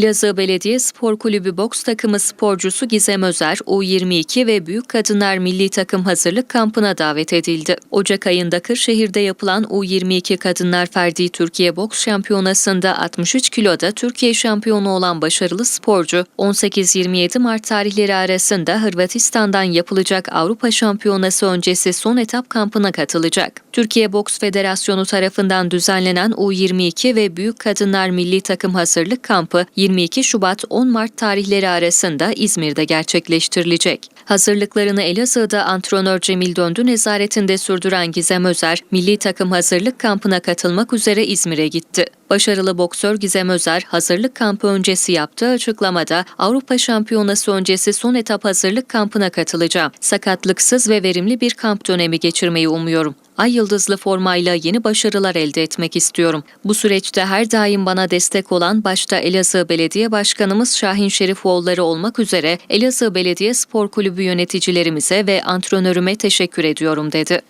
Elazığ Belediye Spor Kulübü boks takımı sporcusu Gizem Özer, U22 ve Büyük Kadınlar Milli Takım Hazırlık Kampı'na davet edildi. Ocak ayında Kırşehir'de yapılan U22 Kadınlar Ferdi Türkiye Boks Şampiyonası'nda 63 kiloda Türkiye şampiyonu olan başarılı sporcu, 18-27 Mart tarihleri arasında Hırvatistan'dan yapılacak Avrupa Şampiyonası öncesi son etap kampına katılacak. Türkiye Boks Federasyonu tarafından düzenlenen U22 ve Büyük Kadınlar Milli Takım Hazırlık Kampı 22 Şubat 10 Mart tarihleri arasında İzmir'de gerçekleştirilecek. Hazırlıklarını Elazığ'da antrenör Cemil Döndü nezaretinde sürdüren Gizem Özer, milli takım hazırlık kampına katılmak üzere İzmir'e gitti. Başarılı boksör Gizem Özer, hazırlık kampı öncesi yaptığı açıklamada Avrupa Şampiyonası öncesi son etap hazırlık kampına katılacağım. Sakatlıksız ve verimli bir kamp dönemi geçirmeyi umuyorum. Ay yıldızlı formayla yeni başarılar elde etmek istiyorum. Bu süreçte her daim bana destek olan başta Elazığ Belediye Başkanımız Şahin Şerifoğulları olmak üzere Elazığ Belediye Spor Kulübü yöneticilerimize ve antrenörüme teşekkür ediyorum dedi.